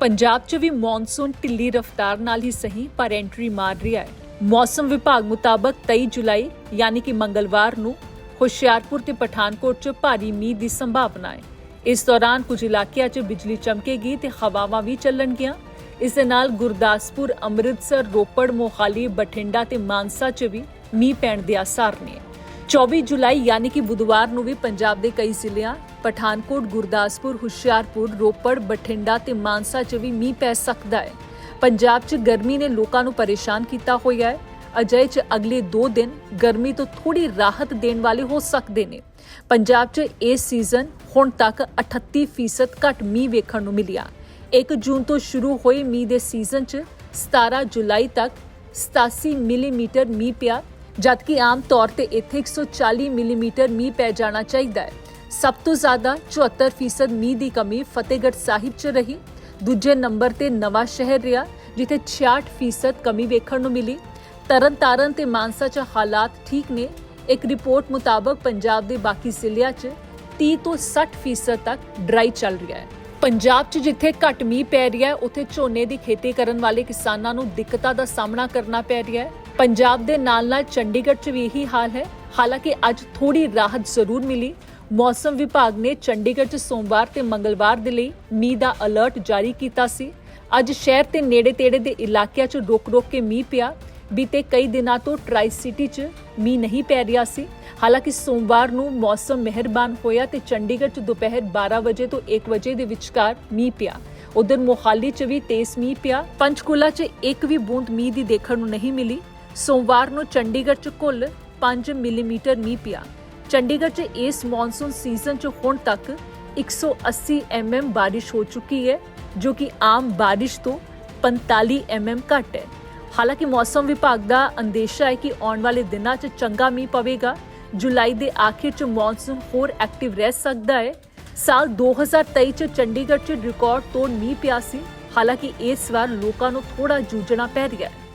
ਪੰਜਾਬ 'ਚ ਵੀ ਮੌਨਸੂਨ ਢਿੱਲੀ ਰਫ਼ਤਾਰ ਨਾਲ ਹੀ ਸਹੀ, ਪਰ ਐਂਟਰੀ ਮਾਰ ਰਿਹਾ ਹੈ। ਮੌਸਮ ਵਿਭਾਗ ਮੁਤਾਬਕ 23 ਜੁਲਾਈ, ਯਾਨੀ ਕਿ ਮੰਗਲਵਾਰ ਨੂੰ ਹੁਸ਼ਿਆਰਪੁਰ ਤੇ ਪਠਾਨਕੋਟ 'ਚ ਭਾਰੀ ਮੀਂਹ ਦੀ ਸੰਭਾਵਨਾ ਹੈ। ਇਸ ਦੌਰਾਨ ਕੁਝ ਇਲਾਕਿਆਂ 'ਚ ਬਿਜਲੀ ਚਮਕੇਗੀ ਤੇ ਹਵਾਵਾਂ ਵੀ ਚੱਲਣਗੀਆਂ। ਇਸ ਦੇ ਨਾਲ ਗੁਰਦਾਸਪੁਰ, ਅੰਮ੍ਰਿਤਸਰ, ਰੋਪੜ, ਮੋਹਾਲੀ, ਬਠਿੰਡਾ ਤੇ ਮਾਨਸਾ 'ਚ ਵੀ ਮੀਂਹ ਪੈਣ ਦੇ ਆਸਾਰ ਨੇ। 24 ਜੁਲਾਈ ਯਾਨੀ ਕਿ ਬੁੱਧਵਾਰ ਨੂੰ ਵੀ ਪੰਜਾਬ ਦੇ ਕਈ ਜ਼ਿਲ੍ਹਿਆਂ, ਪਠਾਨਕੋਟ, ਗੁਰਦਾਸਪੁਰ, ਹੁਸ਼ਿਆਰਪੁਰ, ਰੋਪੜ, ਬਠਿੰਡਾ ਤੇ ਮਾਨਸਾ 'ਚ ਵੀ ਮੀਂਹ ਪੈ ਸਕਦਾ ਹੈ। ਪੰਜਾਬ 'ਚ ਗਰਮੀ ਨੇ ਲੋਕਾਂ ਨੂੰ ਪਰੇਸ਼ਾਨ ਕੀਤਾ ਹੋਇਆ ਹੈ। ਅਜਿਹੇ 'ਚ ਅਗਲੇ 2 ਦਿਨ ਗਰਮੀ ਤੋਂ ਥੋੜੀ ਰਾਹਤ ਦੇਣ ਵਾਲੇ ਹੋ ਸਕਦੇ ਨੇ। ਪੰਜਾਬ 'ਚ ਇਸ ਸੀਜ਼ਨ ਹੁਣ ਤੱਕ 38% ਘੱਟ ਮੀਂਹ ਵੇਖਣ ਨੂੰ ਮਿਲਿਆ। 1 ਜੂਨ ਤੋਂ ਸ਼ੁਰੂ ਹੋਏ ਮੀਂਹ ਦੇ ਸੀਜ਼ਨ 'ਚ 17 ਜੁਲਾਈ ਤੱਕ 87 ਮਿਲੀਮੀਟਰ ਮੀਂਹ ਪਿਆ ਜਦਕਿ ਆਮ ਤੌਰ ਤੇ ਇੱਥੇ 140 ਮਿਲੀਮੀਟਰ ਮੀਂਹ ਪੈ ਜਾਣਾ ਚਾਹੀਦਾ ਹੈ। ਸਭ ਤੋਂ ਜ਼ਿਆਦਾ 74% ਮੀਂਹ ਦੀ ਕਮੀ ਫਤਿਹਗੜ੍ਹ ਸਾਹਿਬ 'ਚ ਰਹੀ। ਦੂਜੇ ਨੰਬਰ ਤੇ ਨਵਾਂ ਸ਼ਹਿਰ ਰਿਹਾ, ਜਿੱਥੇ 66% ਕਮੀ ਵੇਖਣ ਨੂੰ ਮਿਲੀ। ਤਰਨਤਾਰਨ ਤੇ ਮਾਨਸਾ 'ਚ ਹਾਲਾਤ ਠੀਕ ਨੇ। ਇੱਕ ਰਿਪੋਰਟ ਮੁਤਾਬਕ ਪੰਜਾਬ ਦੇ ਬਾਕੀ ਜ਼ਿਲ੍ਹਿਆਂ 'ਚ 30 ਤੋਂ 60% ਤੱਕ ਡਰਾਈ ਚੱਲ ਰਿਹਾ ਹੈ। ਪੰਜਾਬ 'ਚ ਜਿੱਥੇ ਘੱਟ ਮੀਂਹ ਪੈ ਰਿਹਾ ਹੈ, ਉੱਥੇ ਝੋਨੇ ਦੀ ਖੇਤੀ ਕਰਨ ਵਾਲੇ ਕਿਸਾਨਾਂ ਨੂੰ ਦਿੱਕਤਾਂ ਦਾ ਸਾਹਮਣਾ ਕਰਨਾ ਪੈ ਰਿਹਾ ਹੈ। ਪੰਜਾਬ ਦੇ ਨਾਲ-ਨਾਲ ਚੰਡੀਗੜ੍ਹ 'ਚ ਵੀ ਇਹੀ ਹਾਲ ਹੈ। ਹਾਲਾਂਕਿ ਅੱਜ ਥੋੜੀ ਰਾਹਤ ਜ਼ਰੂਰ ਮਿਲੀ। ਮੌਸਮ ਵਿਭਾਗ ਨੇ ਚੰਡੀਗੜ੍ਹ 'ਚ ਸੋਮਵਾਰ ਤੇ ਮੰਗਲਵਾਰ ਦੇ ਲਈ ਮੀਂਹ ਦਾ ਅਲਰਟ ਜਾਰੀ ਕੀਤਾ ਸੀ। ਅੱਜ ਸ਼ਹਿਰ ਤੇ ਨੇੜੇ-ਤੇੜੇ ਦੇ ਇਲਾਕਿਆਂ 'ਚ ਰੁਕ-ਰੁਕ ਕੇ ਮੀਂਹ ਪਿਆ। ਬੀਤੇ ਕਈ ਦਿਨਾਂ ਤੋਂ ਟਰਾਈ ਸਿਟੀ 'ਚ ਮੀਂਹ ਨਹੀਂ ਪੈ ਰਿਹਾ ਸੀ। ਹਾਲਾਂਕਿ ਸੋਮਵਾਰ ਨੂੰ ਮੌਸਮ ਮਿਹਰਬਾਨ ਹੋਇਆ ਤੇ ਚੰਡੀਗੜ੍ਹ 'ਚ ਦੁਪਹਿਰ 12 ਵਜੇ ਤੋਂ 1 ਵਜੇ ਦੇ ਵਿਚਕਾਰ ਮੀਂਹ ਪਿਆ। ਉਧਰ ਮੋਹਾਲੀ 'ਚ ਵੀ ਤੇਜ਼ ਮੀਂਹ ਪਿਆ। ਪੰਚਕੂਲਾ 'ਚ ਇੱਕ ਵੀ ਬੂੰਦ ਮੀਂਹ ਦੀ ਦੇਖਣ ਨੂੰ ਨਹੀਂ ਮਿਲੀ। ਸੋਮਵਾਰ ਨੂੰ ਚੰਡੀਗੜ੍ਹ 'ਚ ਕੁੱਲ 5 ਮਿਲੀਮੀਟਰ ਮੀਂਹ ਪਿਆ। ਚੰਡੀਗੜ੍ਹ 'ਚ ਇਸ ਮੌਨਸੂਨ ਸੀਜ਼ਨ 'ਚ ਹੁਣ ਤੱਕ 180 mm ਬਾਰਿਸ਼ ਹੋ ਚੁੱਕੀ ਹੈ, ਜੋ ਕਿ ਆਮ ਬਾਰਿਸ਼ ਤੋਂ 45 mm ਘੱਟ ਹੈ। ਹਾਲਾਂਕਿ ਮੌਸਮ ਵਿਭਾਗ ਦਾ ਅੰਦੇਸ਼ਾ ਹੈ ਕਿ ਆਉਣ ਵਾਲੇ ਦਿਨਾਂ 'ਚ ਚੰਗਾ ਮੀਂਹ ਪਵੇਗਾ। ਜੁਲਾਈ ਦੇ ਆਖਿਰ 'ਚ ਮੌਨਸੂਨ ਹੋਰ ਐਕਟਿਵ ਰਹਿ ਸਕਦਾ ਹੈ। ਸਾਲ 2023 'ਚ ਚੰਡੀਗੜ੍ਹ 'ਚ ਰਿਕਾਰਡ ਤੋੜ ਮੀਂਹ ਪਿਆ ਸੀ। ਹਾਲਾਂਕਿ ਇਸ ਵਾਰ ਲੋਕਾਂ ਨੂੰ ਥੋੜਾ ਜੂਝਣਾ ਪੈ ਰਿਹਾ ਹੈ।